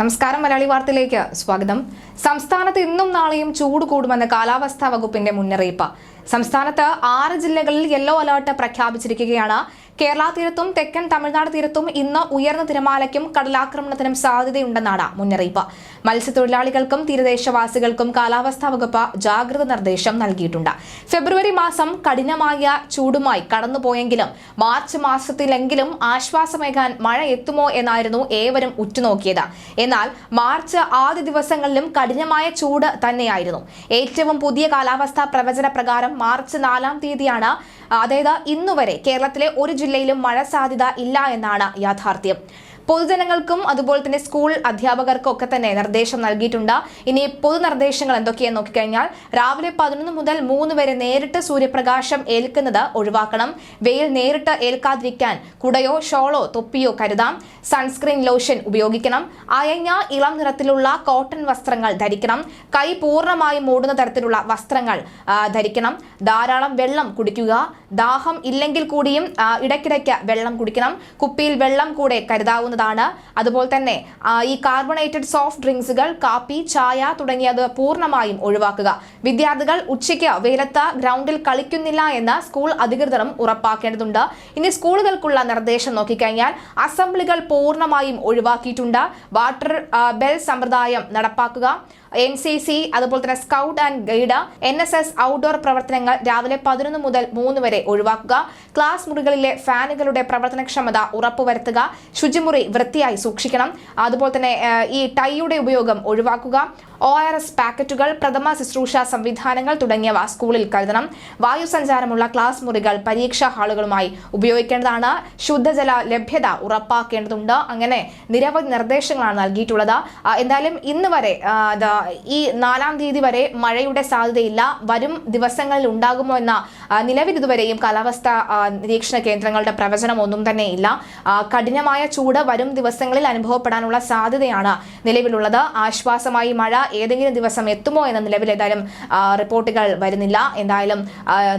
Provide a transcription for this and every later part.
നമസ്കാരം മലയാളി വാർത്തയിലേക്ക് സ്വാഗതം. സംസ്ഥാനത്ത് ഇന്നും നാളെയും ചൂട് കൂടുമെന്ന് കാലാവസ്ഥാ വകുപ്പിന്റെ മുന്നറിയിപ്പ്. സംസ്ഥാനത്ത് ആറ് ജില്ലകളിൽ യെല്ലോ അലർട്ട് പ്രഖ്യാപിച്ചിരിക്കുകയാണ്. കേരള തീരത്തും തെക്കൻ തമിഴ്നാട് തീരത്തും ഇന്ന് ഉയർന്ന തിരമാലയ്ക്കും കടലാക്രമണത്തിനും സാധ്യതയുണ്ടെന്നാണ് മുന്നറിയിപ്പ്. മത്സ്യത്തൊഴിലാളികൾക്കും തീരദേശവാസികൾക്കും കാലാവസ്ഥാ വകുപ്പ് ജാഗ്രത നിർദ്ദേശം നൽകിയിട്ടുണ്ട്. ഫെബ്രുവരി മാസം കഠിനമായ ചൂടുമായി കടന്നുപോയെങ്കിലും മാർച്ച് മാസത്തിലെങ്കിലും ആശ്വാസമേകാൻ മഴ എത്തുമോ എന്നായിരുന്നു ഏവരും ഉറ്റുനോക്കിയത്. എന്നാൽ മാർച്ച് ആദ്യ ദിവസങ്ങളിലും കഠിനമായ ചൂട് തന്നെയായിരുന്നു. ഏറ്റവും പുതിയ കാലാവസ്ഥാ പ്രവചന പ്രകാരം മാർച്ച് നാലാം തീയതിയാണ് അതായത് ഇന്നുവരെ കേരളത്തിലെ ഒരു ജില്ലയിലും മഴ സാധ്യത ഇല്ല എന്നാണ് യാഥാർത്ഥ്യം. പൊതുജനങ്ങൾക്കും അതുപോലെ തന്നെ സ്കൂൾ അധ്യാപകർക്കും ഒക്കെ തന്നെ നിർദ്ദേശം നൽകിയിട്ടുണ്ട്. ഇനി പൊതുനിർദ്ദേശങ്ങൾ എന്തൊക്കെയെന്ന് നോക്കിക്കഴിഞ്ഞാൽ രാവിലെ പതിനൊന്ന് മുതൽ മൂന്ന് വരെ നേരിട്ട് സൂര്യപ്രകാശം ഏൽക്കുന്നത് ഒഴിവാക്കണം. വെയിൽ നേരിട്ട് ഏൽക്കാതിരിക്കാൻ കുടയോ ഷോളോ തൊപ്പിയോ കരുതാം. സൺസ്ക്രീൻ ലോഷൻ ഉപയോഗിക്കണം. അയഞ്ഞ ഇളം നിറത്തിലുള്ള കോട്ടൺ വസ്ത്രങ്ങൾ ധരിക്കണം. കൈ പൂർണമായും മൂടുന്ന തരത്തിലുള്ള വസ്ത്രങ്ങൾ ധരിക്കണം. ധാരാളം വെള്ളം കുടിക്കുക. ദാഹം ഇല്ലെങ്കിൽ കൂടിയും ഇടയ്ക്കിടയ്ക്ക് വെള്ളം കുടിക്കണം. കുപ്പിയിൽ വെള്ളം കൂടെ കരുതാവുന്നതാണ് അതുപോലെ തന്നെ ഈ കാർബണേറ്റഡ് സോഫ്റ്റ് ഡ്രിങ്ക്സുകൾ കാപ്പി ചായ തുടങ്ങിയത് പൂർണമായും ഒഴിവാക്കുക. വിദ്യാർത്ഥികൾ ഉച്ചയ്ക്ക് വെയിലത്ത് ഗ്രൗണ്ടിൽ കളിക്കുന്നില്ല എന്ന് സ്കൂൾ അധികൃതരും ഉറപ്പാക്കേണ്ടതുണ്ട്. ഇനി സ്കൂളുകൾക്കുള്ള നിർദ്ദേശം നോക്കിക്കഴിഞ്ഞാൽ അസംബ്ലികൾ പൂർണമായും ഒഴിവാക്കിയിട്ടുണ്ട്. വാട്ടർ ബെൽ സമ്പ്രദായം നടപ്പാക്കുക. എൻ സി സി അതുപോലെ തന്നെ scout and guide N S S outdoor പ്രവർത്തനങ്ങൾ രാവിലെ പതിനൊന്ന് മുതൽ മൂന്ന് വരെ ഒഴിവാക്കുക. ക്ലാസ് മുറികളിലെ ഫാനുകളുടെ പ്രവർത്തനക്ഷമത ഉറപ്പുവരുത്തുക. ശുചിമുറി വൃത്തിയായി സൂക്ഷിക്കണം. അതുപോലെ തന്നെ ഈ ടൈയുടെ ഉപയോഗം ഒഴിവാക്കുക. ഒ ആർ എസ് പാക്കറ്റുകൾ പ്രഥമ ശുശ്രൂഷ സംവിധാനങ്ങൾ തുടങ്ങിയവ സ്കൂളിൽ കരുതണം. വായുസഞ്ചാരമുള്ള ക്ലാസ് മുറികൾ പരീക്ഷാ ഹാളുകളുമായി ഉപയോഗിക്കേണ്ടതാണ്. ശുദ്ധജല ലഭ്യത ഉറപ്പാക്കേണ്ടതുണ്ട്. അങ്ങനെ നിരവധി നിർദ്ദേശങ്ങളാണ് നൽകിയിട്ടുള്ളത്. എന്തായാലും ഇന്ന് വരെ ഈ നാലാം തീയതി വരെ മഴയുടെ സാധ്യതയില്ല. വരും ദിവസങ്ങളിൽ ഉണ്ടാകുമോ എന്ന നിലവിൽ ഇതുവരെയും കാലാവസ്ഥ നിരീക്ഷണ കേന്ദ്രങ്ങളുടെ പ്രവചനം ഒന്നും തന്നെ ഇല്ല. കഠിനമായ ചൂട് വരും ദിവസങ്ങളിൽ അനുഭവപ്പെടാനുള്ള സാധ്യതയാണ് നിലവിലുള്ളത്. ആശ്വാസമായി മഴ ഏതെങ്കിലും ദിവസം എത്തുമോ എന്ന നിലവിൽ ഏതായാലും റിപ്പോർട്ടുകൾ വരുന്നില്ല. എന്തായാലും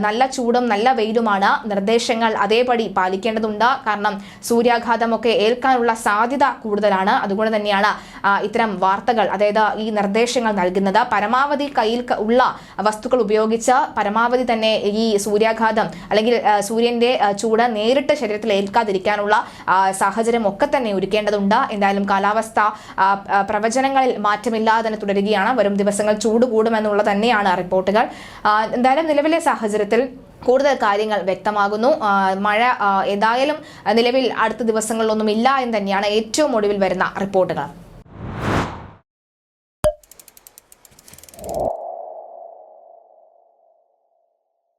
നല്ല ചൂടും നല്ല വെയിലുമാണ് നിർദ്ദേശങ്ങൾ അതേപടി പാലിക്കേണ്ടതുണ്ട്. കാരണം സൂര്യാഘാതമൊക്കെ ഏൽക്കാനുള്ള സാധ്യത കൂടുതലാണ്. അതുകൊണ്ട് തന്നെയാണ് ഇത്തരം വാർത്തകൾ അതായത് ഈ നിർദ്ദേശങ്ങൾ നൽകുന്നത്. പരമാവധി കയ്യിൽ ഉള്ള വസ്തുക്കൾ ഉപയോഗിച്ച് പരമാവധി തന്നെ ഈ സൂര്യാഘാതം അല്ലെങ്കിൽ സൂര്യന്റെ ചൂട് നേരിട്ട് ശരീരത്തിൽ ഏൽക്കാതിരിക്കാനുള്ള സാഹചര്യം ഒക്കെ തന്നെ ഒരുക്കേണ്ടതുണ്ട്. എന്തായാലും കാലാവസ്ഥ പ്രവചനങ്ങളിൽ മാറ്റമില്ലാതെ തന്നെ വരികയാണ് വരും ദിവസങ്ങൾ ചൂട് കൂടുമെന്നുള്ള തന്നെയാണ് റിപ്പോർട്ടുകൾ. എന്തായാലും നിലവിലെ സാഹചര്യത്തിൽ കൂടുതൽ കാര്യങ്ങൾ വ്യക്തമാകുന്നു. മഴ ഏതായാലും നിലവിൽ അടുത്ത ദിവസങ്ങളിലൊന്നും ഇല്ല എന്ന് തന്നെയാണ് ഏറ്റവും ഒടുവിൽ വരുന്ന റിപ്പോർട്ടുകൾ.